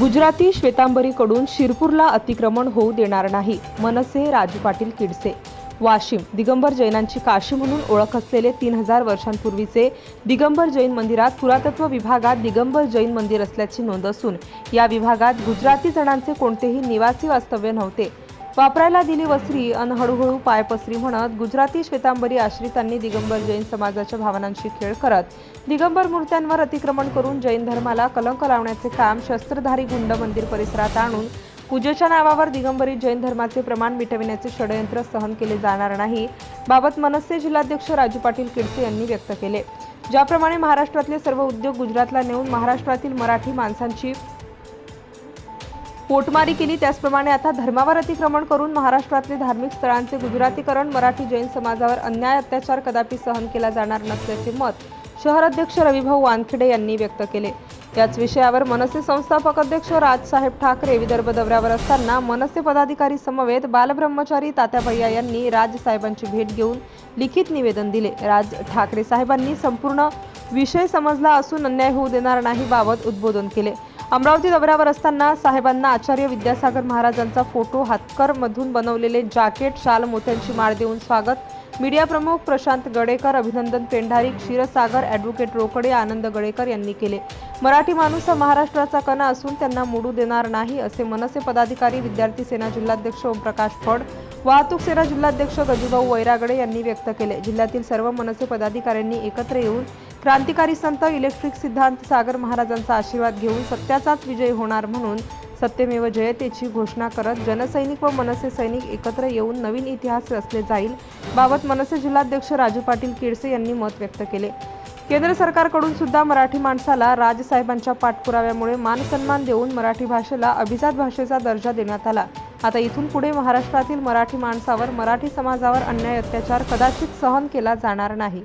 गुजराती श्वेतांबरीकडून शिरपूरला अतिक्रमण होऊ देणार नाही मनसे राजू पाटील किडसे. वाशिम दिगंबर जैनांची काशी म्हणून ओळख असलेले तीन हजार वर्षांपूर्वीचे दिगंबर जैन मंदिरात पुरातत्व विभागात दिगंबर जैन मंदिर असल्याची नोंद असून या विभागात गुजराती जणांचे कोणतेही निवासी वास्तव्य नव्हते. वापरायला दिली वस्त्री अन हळूहळू पायपसरी म्हणत गुजराती श्वेतांबरी आश्रितांनी दिगंबर जैन समाजाच्या भावनांशी खेळ करत दिगंबर मूर्त्यांवर अतिक्रमण करून जैन धर्माला कलंक लावण्याचे काम शस्त्रधारी गुंड मंदिर परिसरात आणून पूजेच्या नावावर दिगंबरी जैन धर्माचे प्रमाण मिटविण्याचे षडयंत्र सहन केले जाणार नाही बाबत मनसे जिल्हाध्यक्ष राजू पाटील किडसे यांनी व्यक्त केले. ज्याप्रमाणे महाराष्ट्रातले सर्व उद्योग गुजरातला नेऊन महाराष्ट्रातील मराठी माणसांची पोटमारी केली. त्याचप्रमाणे आता धर्मावर अतिक्रमण करून महाराष्ट्रातले धार्मिक स्थळांचे गुजरातीकरण मराठी जैन समाजावर अन्याय अत्याचार कदापि सहन केला जाणार नसल्याचे मत शहर अध्यक्ष रविभाऊ वानखेडे यांनी व्यक्त केले. याच विषयावर मनसे संस्थापक अध्यक्ष राजसाहेब ठाकरे विदर्भ दौऱ्यावर असताना मनसे पदाधिकारी समवेत बालब्रह्मचारी तात्या भैया यांनी राजसाहेबांची भेट घेऊन लिखित निवेदन दिले. राज ठाकरे साहेबांनी संपूर्ण विषय समजला असून अन्याय होऊ देणार नाही बाबत उद्बोधन केले. अमरावती दौऱ्यावर असताना साहेबांना आचार्य विद्यासागर महाराजांचा फोटो हातकरमधून बनवलेले जॅकेट शाल मोत्यांची माळ देऊन स्वागत. मीडिया प्रमुख प्रशांत गडेकर अभिनंदन पेंढारी क्षीरसागर ॲडव्होकेट रोकडे आनंद गडेकर यांनी केले. मराठी माणूस हा महाराष्ट्राचा कणा असून त्यांना मोडू देणार नाही असे मनसे पदाधिकारी विद्यार्थी सेना जिल्हाध्यक्ष ओमप्रकाश फड वाहतूक सेना जिल्हाध्यक्ष गजूभाऊ वैरागडे यांनी व्यक्त केले. जिल्ह्यातील सर्व मनसे पदाधिकाऱ्यांनी एकत्र येऊन क्रांतिकारी संत इलेक्ट्रिक सिद्धांत सागर महाराजांचा आशीर्वाद घेऊन सत्याचाच विजय होणार म्हणून सत्यमेव जयतेची घोषणा करत जनसैनिक व मनसे सैनिक एकत्र येऊन नवीन इतिहास रचले जाईल बाबत मनसे जिल्हाध्यक्ष राजू पाटील किडसे यांनी मत व्यक्त केले. केंद्र सरकारकडून सुद्धा मराठी माणसाला राजसाहेबांच्या पाठपुराव्यामुळे मानसन्मान देऊन मराठी भाषेला अभिजात भाषेचा दर्जा देण्यात आला. आता इथून पुढे महाराष्ट्रातील मराठी माणसावर मराठी समाजावर अन्याय अत्याचार कदाचित सहन केला जाणार नाही.